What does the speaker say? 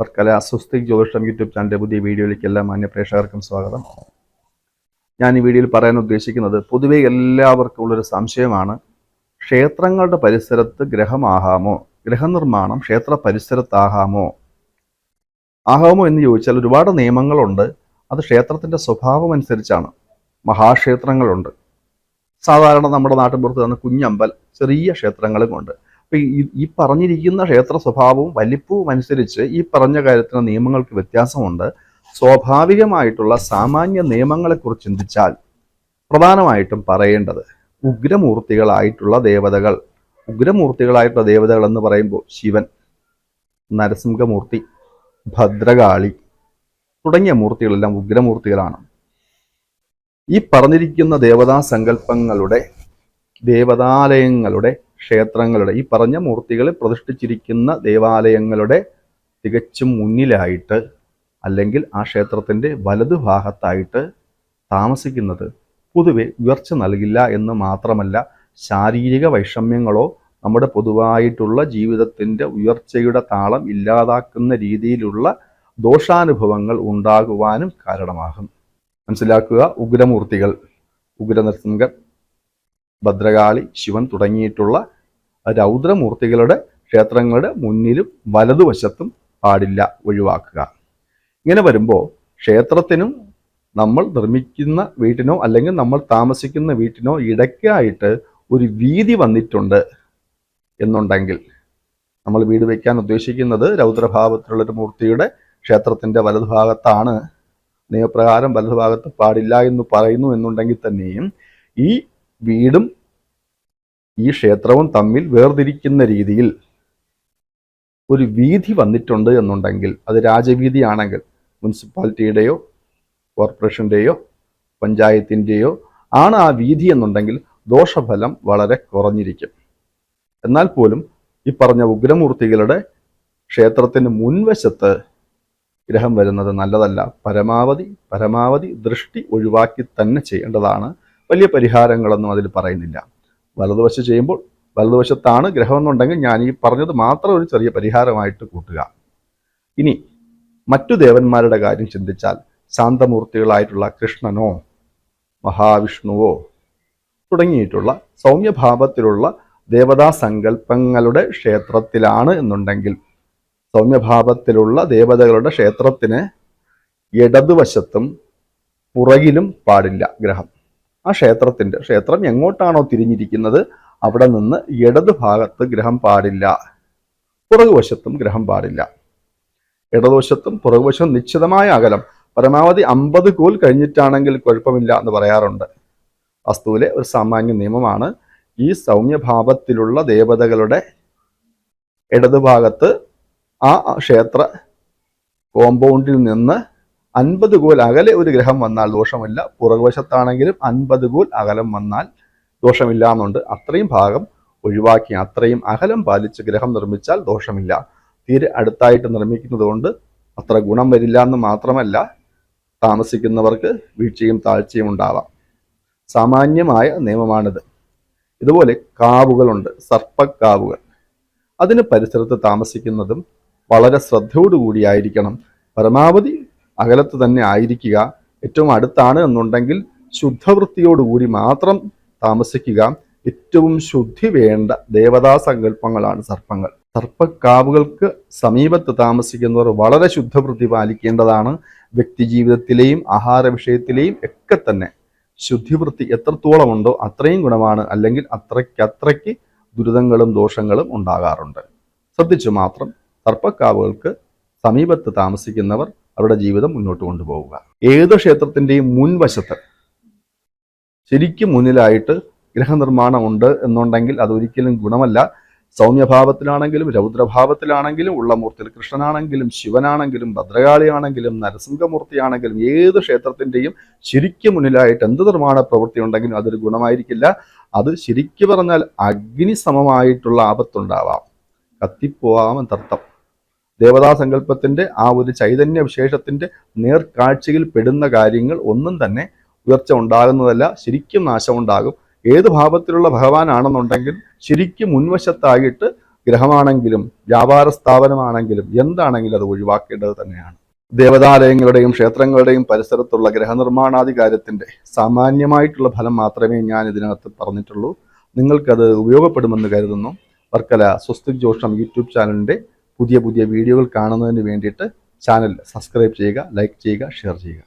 വർക്കല അസ്വസ്തിക് ജ്യോതിഷം യൂട്യൂബ് ചാനലിന്റെ പുതിയ വീഡിയോയിലേക്ക് എല്ലാ മാന്യ പ്രേക്ഷകർക്കും സ്വാഗതം. ഞാൻ ഈ വീഡിയോയിൽ പറയാൻ ഉദ്ദേശിക്കുന്നത് പൊതുവെ എല്ലാവർക്കും ഉള്ളൊരു സംശയമാണ്. ക്ഷേത്രങ്ങളുടെ പരിസരത്ത് ഗ്രഹമാകാമോ ഗ്രഹനിർമ്മാണം ക്ഷേത്ര പരിസരത്താഹാമോ? ആകാമോ എന്ന് ചോദിച്ചാൽ ഒരുപാട് നിയമങ്ങളുണ്ട്. അത് ക്ഷേത്രത്തിന്റെ സ്വഭാവം അനുസരിച്ചാണ്. മഹാക്ഷേത്രങ്ങളുണ്ട്. സാധാരണ നമ്മുടെ നാട്ടിൻപുറത്ത് തന്നെ കുഞ്ഞമ്പൽ ചെറിയ ക്ഷേത്രങ്ങളും ഉണ്ട്. അപ്പൊ ഈ ഈ പറഞ്ഞിരിക്കുന്ന ക്ഷേത്ര സ്വഭാവവും വലിപ്പവും അനുസരിച്ച് ഈ പറഞ്ഞ കാര്യത്തിന് നിയമങ്ങൾക്ക് വ്യത്യാസമുണ്ട്. സ്വാഭാവികമായിട്ടുള്ള സാമാന്യ നിയമങ്ങളെക്കുറിച്ച് ചിന്തിച്ചാൽ പ്രധാനമായിട്ടും പറയേണ്ടത് ഉഗ്രമൂർത്തികളായിട്ടുള്ള ദേവതകൾ ഉഗ്രമൂർത്തികളായിട്ടുള്ള ദേവതകൾ എന്ന് പറയുമ്പോൾ ശിവൻ നരസിംഹമൂർത്തി ഭദ്രകാളി തുടങ്ങിയ മൂർത്തികളെല്ലാം ഉഗ്രമൂർത്തികളാണ്. ഈ പറഞ്ഞിരിക്കുന്ന ദേവതാ സങ്കല്പങ്ങളുടെ ദേവതാലയങ്ങളുടെ ക്ഷേത്രങ്ങളുടെ ഈ പറഞ്ഞ മൂർത്തികളെ പ്രതിഷ്ഠിച്ചിരിക്കുന്ന ദേവാലയങ്ങളുടെ തികച്ചും മുന്നിലായിട്ട് അല്ലെങ്കിൽ ആ ക്ഷേത്രത്തിന്റെ വലതുഭാഗത്തായിട്ട് താമസിക്കുന്നത് പൊതുവെ ഉയർച്ച നൽകില്ല എന്ന് മാത്രമല്ല ശാരീരിക വൈഷമ്യങ്ങളോ നമ്മുടെ പൊതുവായിട്ടുള്ള ജീവിതത്തിന്റെ ഉയർച്ചയുടെ താളം ഇല്ലാതാക്കുന്ന രീതിയിലുള്ള ദോഷാനുഭവങ്ങൾ ഉണ്ടാകുവാനും കാരണമാകും. മനസ്സിലാക്കുക ഉഗ്രമൂർത്തികൾ ഉഗ്രനരസിംഹൻ. ഭദ്രകാളി ശിവൻ തുടങ്ങിയിട്ടുള്ള രൗദ്രമൂർത്തികളുടെ ക്ഷേത്രങ്ങളുടെ മുന്നിലും വലതുവശത്തും പാടില്ല ഒഴിവാക്കുക. ഇങ്ങനെ വരുമ്പോൾ ക്ഷേത്രത്തിനും നമ്മൾ നിർമ്മിക്കുന്ന വീട്ടിനോ അല്ലെങ്കിൽ നമ്മൾ താമസിക്കുന്ന വീട്ടിനോ ഇടയ്ക്കായിട്ട് ഒരു വീതി വന്നിട്ടുണ്ട് എന്നുണ്ടെങ്കിൽ നമ്മൾ വീട് വയ്ക്കാൻ ഉദ്ദേശിക്കുന്നത് രൗദ്രഭാവത്തിലുള്ളൊരു മൂർത്തിയുടെ ക്ഷേത്രത്തിന്റെ വലതുഭാഗത്താണ്. നിയമപ്രകാരം വലതുഭാഗത്ത് പാടില്ല എന്ന് പറയുന്നു എന്നുണ്ടെങ്കിൽ തന്നെയും ഈ വീടും ഈ ക്ഷേത്രവും തമ്മിൽ വേർതിരിക്കുന്ന രീതിയിൽ ഒരു വീതി വന്നിട്ടുണ്ട് എന്നുണ്ടെങ്കിൽ അത് രാജവീതിയാണെങ്കിൽ മുനിസിപ്പാലിറ്റിയുടെയോ കോർപ്പറേഷന്റെയോ പഞ്ചായത്തിന്റെയോ ആണ് ആ വീതി എന്നുണ്ടെങ്കിൽ ദോഷഫലം വളരെ കുറഞ്ഞിരിക്കും. എന്നാൽ പോലും ഈ പറഞ്ഞ ഉഗ്രമൂർത്തികളുടെ ക്ഷേത്രത്തിന് മുൻവശത്ത് ഗ്രഹം വരുന്നത് നല്ലതല്ല. പരമാവധി പരമാവധി ദൃഷ്ടി ഒഴിവാക്കി തന്നെ ചെയ്യേണ്ടതാണ് വലിയ പരിഹാരങ്ങളൊന്നും അതിൽ പറയുന്നില്ല. വലതുവശം ചെയ്യുമ്പോൾ വലതുവശത്താണ് ഗ്രഹം എന്നുണ്ടെങ്കിൽ ഞാൻ ഈ പറഞ്ഞത് മാത്രം ഒരു ചെറിയ പരിഹാരമായിട്ട് കൂട്ടുക. ഇനി മറ്റു ദേവന്മാരുടെ കാര്യം ചിന്തിച്ചാൽ ശാന്തമൂർത്തികളായിട്ടുള്ള കൃഷ്ണനോ മഹാവിഷ്ണുവോ തുടങ്ങിയിട്ടുള്ള സൗമ്യഭാവത്തിലുള്ള ദേവതാ സങ്കല്പങ്ങളുടെ ക്ഷേത്രത്തിലാണ് എന്നുണ്ടെങ്കിൽ സൗമ്യഭാവത്തിലുള്ള ദേവതകളുടെ ക്ഷേത്രത്തിന് ഇടതുവശത്തും പുറകിലും പാടില്ല ഗ്രഹം. ആ ക്ഷേത്രത്തിന്റെ ക്ഷേത്രം എങ്ങോട്ടാണോ തിരിഞ്ഞിരിക്കുന്നത് അവിടെ നിന്ന് ഇടതു ഭാഗത്ത് ഗ്രഹം പാടില്ല. പുറകുവശത്തും ഗ്രഹം പാടില്ല. ഇടതുവശത്തും പുറകുവശവും നിശ്ചിതമായ അകലം. പരമാവധി അമ്പത് കോൽ കഴിഞ്ഞിട്ടാണെങ്കിൽ കുഴപ്പമില്ല എന്ന് പറയാറുണ്ട്. വസ്തുവിലെ ഒരു സാമാന്യ നിയമമാണ് ഈ സൗമ്യഭാവത്തിലുള്ള ദേവതകളുടെ ഇടതുഭാഗത്ത് ആ ക്ഷേത്ര കോമ്പൗണ്ടിൽ നിന്ന് അൻപത് കോൽ അകലെ ഒരു ഗ്രഹം വന്നാൽ ദോഷമില്ല. പുറകുവശത്താണെങ്കിലും അൻപത് കോൽ അകലം വന്നാൽ ദോഷമില്ല എന്നുണ്ട്. അത്രയും ഭാഗം ഒഴിവാക്കി അത്രയും അകലം പാലിച്ച് ഗ്രഹം നിർമ്മിച്ചാൽ ദോഷമില്ല. തീരെ അടുത്തായിട്ട് നിർമ്മിക്കുന്നതുകൊണ്ട് അത്ര ഗുണം വരില്ല എന്ന് മാത്രമല്ല താമസിക്കുന്നവർക്ക് വീഴ്ചയും താഴ്ചയും ഉണ്ടാവാം. സാമാന്യമായ നിയമമാണിത്. ഇതുപോലെ കാവുകളുണ്ട് സർപ്പക്കാവുകൾ. അതിന് പരിസരത്ത് താമസിക്കുന്നതും വളരെ ശ്രദ്ധയോടുകൂടിയായിരിക്കണം. പരമാവധി അകലത്ത് തന്നെ ആയിരിക്കുക. ഏറ്റവും അടുത്താണ് എന്നുണ്ടെങ്കിൽ ശുദ്ധവൃത്തിയോടുകൂടി മാത്രം താമസിക്കുക. ഏറ്റവും ശുദ്ധി വേണ്ട ദേവതാ സങ്കല്പങ്ങളാണ് സർപ്പങ്ങൾ. സർപ്പക്കാവുകൾക്ക് സമീപത്ത് താമസിക്കുന്നവർ വളരെ ശുദ്ധവൃത്തി പാലിക്കേണ്ടതാണ്. വ്യക്തി വ്യക്തിജീവിതത്തിലെയും ആഹാര വിഷയത്തിലെയും ഒക്കെ തന്നെ ശുദ്ധിവൃത്തി എത്രത്തോളം ഉണ്ടോ അത്രയും ഗുണമാണ്. അല്ലെങ്കിൽ അത്രയ്ക്കത്രയ്ക്ക് അത്രയ്ക്ക് ദുരിതങ്ങളും ദോഷങ്ങളും ഉണ്ടാകാറുണ്ട്. ശ്രദ്ധിച്ചു മാത്രം സർപ്പക്കാവുകൾക്ക് സമീപത്ത് താമസിക്കുന്നവർ അവരുടെ ജീവിതം മുന്നോട്ട് കൊണ്ടുപോവുക. ഏത് ക്ഷേത്രത്തിന്റെയും മുൻവശത്ത് ശരിക്കും മുന്നിലായിട്ട് ഗ്രഹനിർമ്മാണം ഉണ്ട് എന്നുണ്ടെങ്കിൽ അതൊരിക്കലും ഗുണമല്ല. സൗമ്യഭാവത്തിലാണെങ്കിലും രൗദ്രഭാവത്തിലാണെങ്കിലും ഉള്ള മൂർത്തിയിൽ കൃഷ്ണനാണെങ്കിലും ശിവനാണെങ്കിലും ഭദ്രകാളിയാണെങ്കിലും നരസിംഹമൂർത്തിയാണെങ്കിലും ഏത് ക്ഷേത്രത്തിന്റെയും ശരിക്കും മുന്നിലായിട്ട് എന്ത് നിർമ്മാണ പ്രവൃത്തി ഉണ്ടെങ്കിലും അതൊരു ഗുണമായിരിക്കില്ല. അത് ശരിക്കു പറഞ്ഞാൽ അഗ്നിസമമായിട്ടുള്ള ആപത്തുണ്ടാവാം. കത്തിപ്പോവാമെന്നർത്ഥം ദേവതാ സങ്കല്പത്തിന്റെ ആ ഒരു ചൈതന്യ വിശേഷത്തിന്റെ നേർക്കാഴ്ചയിൽ പെടുന്ന കാര്യങ്ങൾ ഒന്നും തന്നെ ഉയർച്ച ഉണ്ടാകുന്നതല്ല ശരിക്കും നാശമുണ്ടാകും. ഏത് ഭാവത്തിലുള്ള ഭഗവാനാണെന്നുണ്ടെങ്കിൽ ശരിക്കും മുൻവശത്തായിട്ട് ഗ്രഹമാണെങ്കിലും വ്യാപാര സ്ഥാപനമാണെങ്കിലും എന്താണെങ്കിലും അത് ഒഴിവാക്കേണ്ടത് തന്നെയാണ്. ദേവതാലയങ്ങളുടെയും ക്ഷേത്രങ്ങളുടെയും പരിസരത്തുള്ള ഗ്രഹനിർമ്മാണാദി കാര്യത്തിന്റെ സാമാന്യമായിട്ടുള്ള ഫലം മാത്രമേ ഞാൻ ഇതിനകത്ത് പറഞ്ഞിട്ടുള്ളൂ. നിങ്ങൾക്കത് ഉപയോഗപ്പെടുമെന്ന് കരുതുന്നു. വർക്കല സ്വസ്തിക് ജോഷം യൂട്യൂബ് ചാനലിന്റെ പുതിയ പുതിയ വീഡിയോകൾ കാണുന്നതിന് വേണ്ടിയിട്ട് ചാനൽ സബ്സ്ക്രൈബ് ചെയ്യുക ലൈക്ക് ചെയ്യുക ഷെയർ ചെയ്യുക.